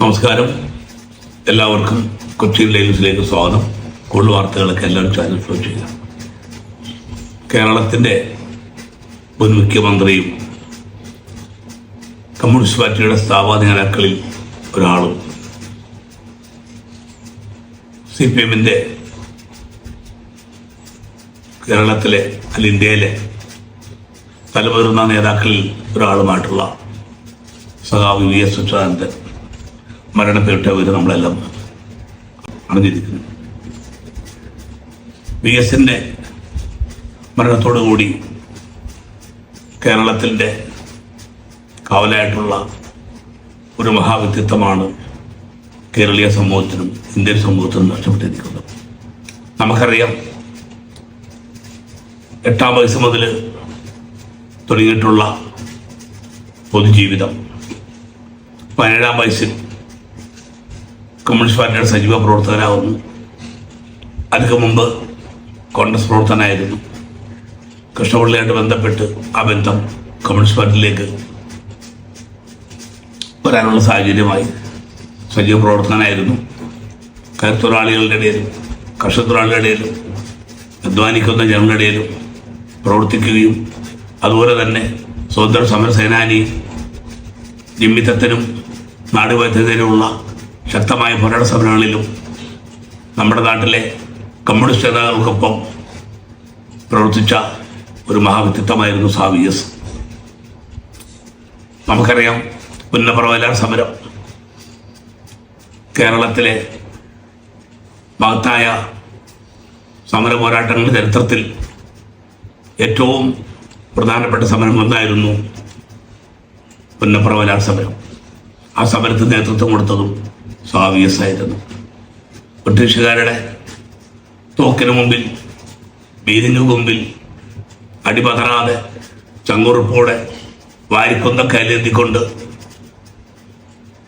നമസ്കാരം. എല്ലാവർക്കും കൊച്ചിൻ ലൈവ്സിലേക്ക് സ്വാഗതം. കൂടുതൽ വാർത്തകളൊക്കെ എല്ലാവരും ചാനൽ ഫ്ലോ ചെയ്യുക. കേരളത്തിന്റെ മുൻ മുഖ്യമന്ത്രിയും കമ്മ്യൂണിസ്റ്റ് പാർട്ടിയുടെ സ്ഥാപക നേതാക്കളിൽ ഒരാളും സി പി എമ്മിന്റെ കേരളത്തിലെ അല്ല ഇന്ത്യയിലെ തലമുതിർന്ന നേതാക്കളിൽ ഒരാളുമായിട്ടുള്ള സഖാവ് വി എസ് അച്യുതാനന്ദൻ മരണപ്പെട്ട ഒരു നമ്മളെല്ലാം അറിഞ്ഞിരിക്കുന്നു. വി എസിന്റെ മരണത്തോടുകൂടി കേരളത്തിന്റെ കാവലായിട്ടുള്ള ഒരു മഹാവ്യക്തിത്വമാണ് കേരളീയ സമൂഹത്തിനും ഇന്ത്യൻ സമൂഹത്തിനും നഷ്ടപ്പെട്ടിരിക്കുന്നത്. നമുക്കറിയാം എട്ടാം വയസ്സ് മുതൽ തുടങ്ങിയിട്ടുള്ള പൊതുജീവിതം. പതിനേഴാം വയസ്സിൽ കമ്മ്യൂണിസ്റ്റ് പാർട്ടിയുടെ സജീവ പ്രവർത്തകനാകുന്നു അതിനു മുമ്പ് കോൺഗ്രസ് പ്രവർത്തനായിരുന്നു കൃഷ്ണപിള്ളയായിട്ട് ബന്ധപ്പെട്ട് ആ ബന്ധം കമ്മ്യൂണിസ്റ്റ് പാർട്ടിയിലേക്ക് വരാനുള്ള സാഹചര്യമായി സജീവ പ്രവർത്തകനായിരുന്നു. കയർത്തൊഴിലാളികളുടെ ഇടയിലും കർഷകത്തൊഴിലാളികളുടെ ഇടയിലും അധ്വാനിക്കുന്ന ജനങ്ങളുടെ ഇടയിലും പ്രവർത്തിക്കുകയും അതുപോലെ തന്നെ സ്വതന്ത്ര സമര സേനാനിയും ജിമ്മിത്തത്തിനും നാടുവൈദ്യതയിലുള്ള ശക്തമായ പോരാട്ട സമരങ്ങളിലും നമ്മുടെ നാട്ടിലെ കമ്മ്യൂണിസ്റ്റ് നേതാക്കൾക്കൊപ്പം പ്രവർത്തിച്ച ഒരു മഹാവ്യക്തിത്വമായിരുന്നു സാ വി എസ്. നമുക്കറിയാം പുന്നപ്രവലാർ സമരം കേരളത്തിലെ മഹത്തായ സമര പോരാട്ടങ്ങളുടെ ചരിത്രത്തിൽ ഏറ്റവും പ്രധാനപ്പെട്ട സമരം ഒന്നായിരുന്നു പുന്നപ്രവലാർ സമരം. ആ സമരത്തിന് നേതൃത്വം കൊടുത്തതും സ്വാവിയസ് ആയിരുന്നു ബ്രിട്ടീഷുകാരുടെ തോക്കിന് മുമ്പിൽ വീരിനു മുമ്പിൽ അടിപതറാതെ ചങ്കുറുപ്പോടെ വാരിക്കൊന്ന കല്ലെത്തിക്കൊണ്ട്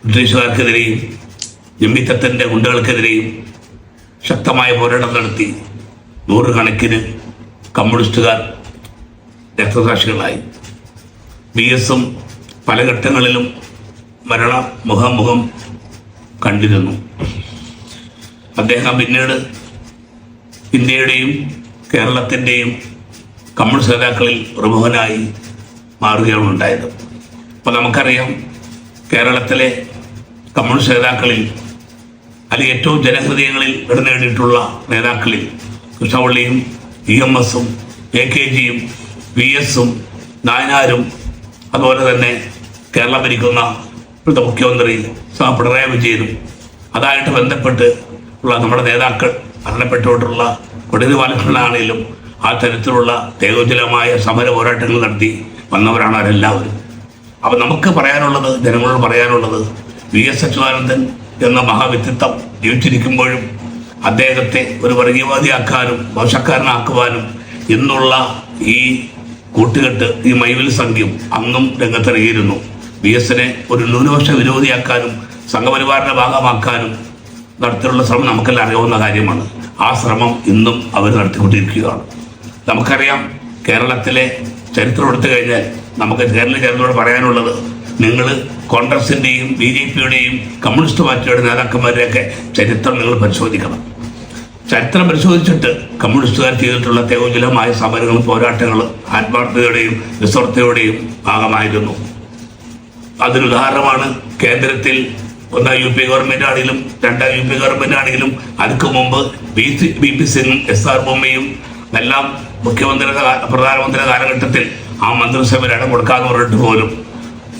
ബ്രിട്ടീഷുകാർക്കെതിരെയും ജമ്മിത്തത്തിന്റെ ഗുണ്ടകൾക്കെതിരെയും ശക്തമായ പോരാട്ടം നടത്തി നൂറുകണക്കിന് കമ്മ്യൂണിസ്റ്റുകാർ രക്തസാക്ഷികളായി. ബി എസും പല ഘട്ടങ്ങളിലും മരണ മുഖാമുഖം കണ്ടിരുന്നു അദ്ദേഹം പിന്നീട് ഇന്ത്യയുടെയും കേരളത്തിന്റെയും കമ്മ്യൂണിസ്റ്റ് നേതാക്കളിൽ പ്രമുഖനായി മാറുകയാണ് ഉണ്ടായത്. അപ്പോൾ നമുക്കറിയാം കേരളത്തിലെ കമ്മ്യൂണിസ്റ്റ് നേതാക്കളിൽ അല്ലെങ്കിൽ ഏറ്റവും ജനഹൃദയങ്ങളിൽ ഇടം നേടിയിട്ടുള്ള നേതാക്കളിൽ കൃഷ്ണപള്ളിയും ഇ എം എസും എ കെ ജിയും വി എസും നായനാരും അതുപോലെ തന്നെ കേരളം ഭരിക്കുന്ന ഇപ്പോഴത്തെ മുഖ്യമന്ത്രി സാ പിണറായി വിജയനും അതായിട്ട് ബന്ധപ്പെട്ട് ഉള്ള നമ്മുടെ നേതാക്കൾ മരണപ്പെട്ടുകൊണ്ടുള്ള കൊടിയതി ബാലകൃഷ്ണനാണെങ്കിലും ആ തരത്തിലുള്ള തേജോജലമായ സമര പോരാട്ടങ്ങൾ നടത്തി വന്നവരാണ് അവരെല്ലാവരും. അപ്പം നമുക്ക് പറയാനുള്ളത് ജനങ്ങളോട് പറയാനുള്ളത് വി എസ് അച്യുതാനന്ദൻ എന്ന മഹാവ്യക്തിത്വം ജീവിച്ചിരിക്കുമ്പോഴും അദ്ദേഹത്തെ ഒരു വർഗീയവാദിയാക്കാനും മോശക്കാരനാക്കുവാനും ഇന്നുള്ള ഈ കൂട്ടുകെട്ട് ഈ മൈവിൽ സംഖ്യം അന്നും രംഗത്തിറങ്ങിയിരുന്നു. വി എസിനെ ഒരു ന്യൂനപക്ഷ വിരോധിയാക്കാനും സംഘപരിവാറിന്റെ ഭാഗമാക്കാനും നടത്തിയുള്ള ശ്രമം നമുക്കെല്ലാം അറിയാവുന്ന കാര്യമാണ്. ആ ശ്രമം ഇന്നും അവർ നടത്തിക്കൊണ്ടിരിക്കുകയാണ്. നമുക്കറിയാം കേരളത്തിലെ ചരിത്രം എടുത്തു കഴിഞ്ഞാൽ നമുക്ക് കേരള ചരിത്രത്തോട് പറയാനുള്ളത് നിങ്ങൾ കോൺഗ്രസിന്റെയും ബി ജെ പിയുടെയും കമ്മ്യൂണിസ്റ്റ് പാർട്ടിയുടെ നേതാക്കന്മാരുടെയൊക്കെ ചരിത്രം നിങ്ങൾ പരിശോധിക്കണം. ചരിത്രം പരിശോധിച്ചിട്ട് കമ്മ്യൂണിസ്റ്റുകാർ ചെയ്തിട്ടുള്ള തേജോജലമായ സമരങ്ങളും പോരാട്ടങ്ങളും ആത്മാർത്ഥതയുടെയും നിസ്വാർത്ഥതയുടെയും ഭാഗമായിരുന്നു. അതിനുദാഹരണമാണ് കേന്ദ്രത്തിൽ ഒന്നാം യു പി ഗവൺമെന്റ് ആണെങ്കിലും രണ്ടാം യു പി ഗവൺമെന്റ് ആണെങ്കിലും അതിക്ക് മുമ്പ് ബി ബി പി സിംഗും എസ് ആർ ബൊമ്മയും എല്ലാം മുഖ്യമന്ത്രി പ്രധാനമന്ത്രി കാലഘട്ടത്തിൽ ആ മന്ത്രിസഭയിൽ ഇടം കൊടുക്കാന്ന് പറഞ്ഞിട്ട് പോലും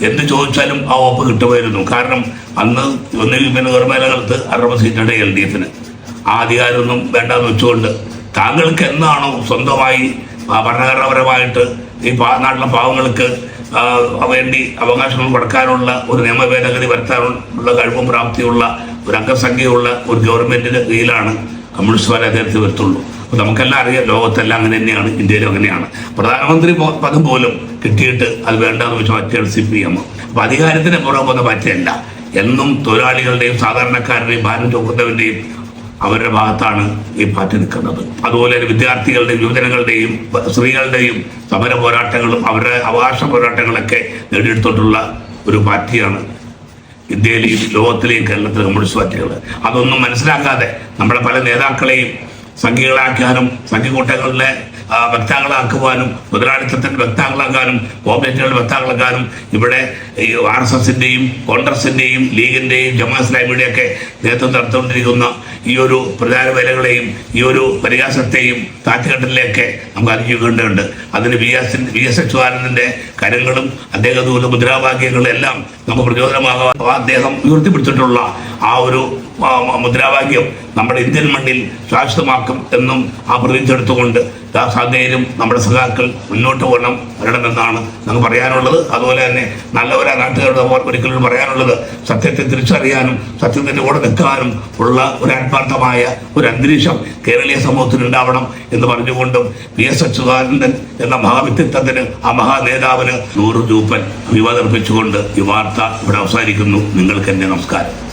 എന്ത് ചോദിച്ചാലും ആ ഒപ്പ് കിട്ടുമായിരുന്നു. കാരണം അന്ന് ഒന്നിൽ പിന്നെ ഗവൺമെന്റ് കാലത്ത് അറുപത് സീറ്റുണ്ട് എൽ ഡി എഫിന്. ആ അധികാരമൊന്നും വേണ്ടെന്ന് വെച്ചുകൊണ്ട് താങ്കൾക്ക് എന്നാണോ സ്വന്തമായി ഭരണഘടനാപരമായിട്ട് ഈ നാട്ടിലെ പാവങ്ങൾക്ക് വേണ്ടി അവകാശങ്ങൾ കൊടുക്കാനുള്ള ഒരു നിയമ ഭേദഗതി വരുത്താനുള്ള കഴിവും പ്രാപ്തിയുള്ള ഒരു അംഗസംഖ്യയുള്ള ഒരു ഗവൺമെന്റിന്റെ കീഴിലാണ് കമ്മ്യൂണിസ്റ്റ് പാർട്ടി അദ്ദേഹത്തെ വരുത്തുള്ളൂ. അപ്പൊ നമുക്കെല്ലാം അറിയാം ലോകത്തെല്ലാം അങ്ങനെ തന്നെയാണ് ഇന്ത്യയിലും അങ്ങനെയാണ്. പ്രധാനമന്ത്രി പദം പോലും കിട്ടിയിട്ട് അത് വേണ്ടെന്ന് വെച്ചാൽ മറ്റേ സി പി എം. അപ്പൊ അധികാരത്തിന് പുറം പോകുന്ന പാർട്ടിയല്ല. എന്നും തൊഴിലാളികളുടെയും സാധാരണക്കാരുടെയും ഭാരം ചുമക്കുന്നവന്റെയും അവരുടെ ഭാഗത്താണ് ഈ പാർട്ടി നിൽക്കുന്നത്. അതുപോലെ വിദ്യാർത്ഥികളുടെയും യുവജനങ്ങളുടെയും സ്ത്രീകളുടെയും സമര പോരാട്ടങ്ങളും അവരുടെ അവകാശ പോരാട്ടങ്ങളൊക്കെ നേടിയെടുത്തിട്ടുള്ള ഒരു പാർട്ടിയാണ് ഇന്ത്യയിലെയും ലോകത്തിലെയും കേരളത്തിലെ കമ്മ്യൂണിസ്റ്റ് പാർട്ടികൾ അതൊന്നും മനസ്സിലാക്കാതെ നമ്മുടെ പല നേതാക്കളെയും സംഘികളാക്കാനും സംഘികൂട്ടങ്ങളിലെ വക്താക്കളാക്കുവാനും മുതലാളിത്തത്തിന്റെ വക്താക്കളാക്കാനും കോപ്പറേറ്റുകളുടെ വക്താക്കളാക്കാനും ഇവിടെ ആർ എസ് എസിന്റെയും കോൺഗ്രസിന്റെയും ലീഗിന്റെയും ജമാ ഒക്കെ നേതൃത്വം നടത്തിക്കൊണ്ടിരിക്കുന്ന ഈ ഒരു പ്രചാര വേലകളെയും ഈ ഒരു പരിഹാസത്തെയും താറ്റുകെട്ടിലേക്ക് നമുക്ക് അറിയിക്കേണ്ടതുണ്ട്. അതിന് വി എസ് വി എസ് അച്യുതാനന്ദന്റെ കരങ്ങളും അദ്ദേഹത്തിന്റെ മുദ്രാവാക്യങ്ങളും എല്ലാം നമുക്ക് പ്രചോദനമാകാൻ അദ്ദേഹം ഉയർത്തിപ്പിടിച്ചിട്ടുള്ള ആ ഒരു മുദ്രാവാക്യം നമ്മുടെ ഇന്ത്യൻ മണ്ണിൽ ശാശ്വതമാക്കും എന്നും ആ പ്രതിജ്ഞെടുത്തുകൊണ്ട് ദാസാദേരും നമ്മുടെ സഖാക്കൾ മുന്നോട്ട് പോകണം വരണമെന്നാണ് നമുക്ക് പറയാനുള്ളത്. അതുപോലെ തന്നെ നല്ലവരാ നാട്ടുകാരുടെ ഒരിക്കലും പറയാനുള്ളത് സത്യത്തെ തിരിച്ചറിയാനും സത്യത്തിന്റെ കൂടെ നിൽക്കാനും ഉള്ള ഒരു ആത്മാർത്ഥമായ ഒരു അന്തരീക്ഷം കേരളീയ സമൂഹത്തിന് ഉണ്ടാവണം എന്ന് പറഞ്ഞുകൊണ്ടും പി എസ് അച്യുതാനന്ദൻ എന്ന മഹാവ്യക്തിത്വത്തിന് ആ മഹാനേതാവിന് നൂറ് രൂപൻ അഭിവാദർപ്പിച്ചുകൊണ്ട് ഈ വാർത്ത ഇവിടെ അവസാനിക്കുന്നു. നിങ്ങൾക്ക് എന്റെ നമസ്കാരം.